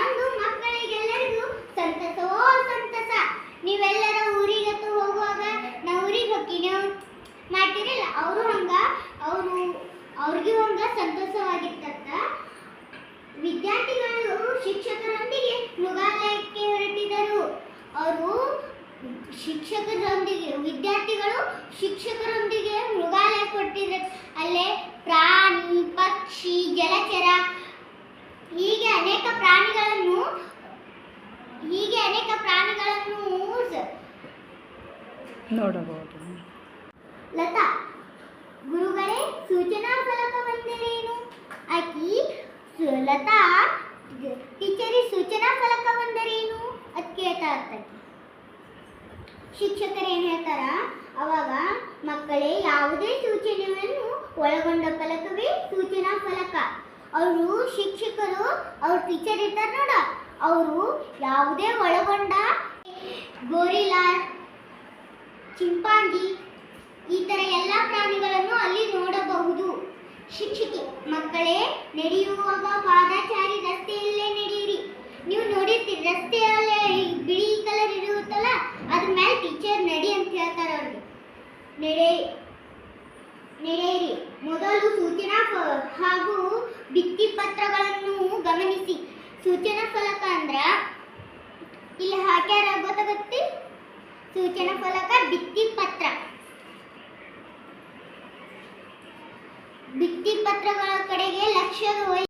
ಅಂದು ಮಕ್ಕಳಿಗೆಲ್ಲರಿಗೂ ಸಂತಸವೋ ಸಂತಸ. ನೀವೆಲ್ಲರ ಊರಿಗತ್ತು ಹೋಗುವಾಗ ನಾ ಊರಿಗೆ ಹೋಗ್ತೀನಿ. ಮಾಡ್ತೀರಲ್ಲ, ಅವರು ಹಂಗ, ಅವರು, ಅವ್ರಿಗೂ ಹಂಗ ಸಂತೋಷವಾಗಿರ್ತದ ವಿದ್ಯಾರ್ಥಿಗಳು ಶಿಕ್ಷಕರೊಂದಿಗೆ ಮೃಗಾಲಯಕ್ಕೆ ಹೊರಟಿದರು ಅವರು ಶಿಕ್ಷಕರೊಂದಿಗೆ ವಿದ್ಯಾರ್ಥಿಗಳು ಶಿಕ್ಷಕರೊಂದಿಗೆ ಮೃಗಾಲಯ ಕೊಟ್ಟಿದ್ದಾರೆ ಅಲ್ಲೇ ಪ್ರಾಣಿ ಪಕ್ಷಿ ಜಲಚರ ಹೀಗೆ ಅನೇಕ ಪ್ರಾಣಿಗಳನ್ನು ಹೀಗೆ ಅನೇಕ ಪ್ರಾಣಿಗಳನ್ನು ಸ- ನೋಡಬಹುದು. ಲತಾ, ಗುರುಗಳೇ, ಸೂಚನಾ ಫಲಕವೆಂದರೇನು ಆಕಿ ಲತಾ ಟೀಚರಿ, ಸೂಚನಾ ಫಲಕವೆಂದರೇನು ಅದ್ ಕೇಳ್ತಾ ಶಿಕ್ಷಕರು ಏನು ಹೇಳ್ತಾರ? ಅವಾಗ ಮಕ್ಕಳೇ, ಯಾವುದೇ ಸೂಚನೆಯನ್ನು ಒಳಗೊಂಡ ಫಲಕವೇ ಸೂಚನಾ ಫಲಕ. ಅವರು ಶಿಕ್ಷಕರು, ಅವ್ರ ಟೀಚರ್ ಇರ್ತಾರೆ ನೋಡ. ಅವರು ಯಾವುದೇ ಒಳಗೊಂಡ ಗೋರಿಲಾ ಚಿಂಪಾಂಜಿ, ಈ ತರ ಎಲ್ಲ ಪ್ರಾಣಿಗಳನ್ನು ಅಲ್ಲಿ ನೋಡಬಹುದು. ಶಿಕ್ಷಕಿ, ಮಕ್ಕಳೇ ನಡೆಯುವಾಗ ಪಾದಾಚಾರಿ ರಸ್ತೆಯಲ್ಲೇ ನಡೆಯಿರಿ. ನೀವು ನೋಡಿರ್ತೀರಿ, ರಸ್ತೆಯಲ್ಲೇ ಬಿಳಿ ಕಲರ್ ಇರುತ್ತಲ್ಲ, ಅದ್ರ ಮೇಲೆ ಟೀಚರ್ ನಡಿ ಅಂತ ಹೇಳ್ತಾರೆ ಅವ್ರಿಗೆ. ನಡೆ, ನಡೆಯಿರಿ. ಮೊದಲು ಸೂಚನಾ ಹಾಗೂ ಭಿತ್ತಿ ಪತ್ರಗಳನ್ನು ಗಮನಿಸಿ. ಸೂಚನಾ ಫಲಕ ಅಂದ್ರೆ, ಇಲ್ಲಿ ಹಾಕ್ಯಾರ ಗೊತ್ತಾಗತ್ತಿ? ಸೂಚನಾ ಫಲಕ ಭಿತ್ತಿ ಪತ್ರ ಭಿತ್ತಿ ಪತ್ರಗಳ ಕಡೆಗೆ ಲಕ್ಷ್ಯ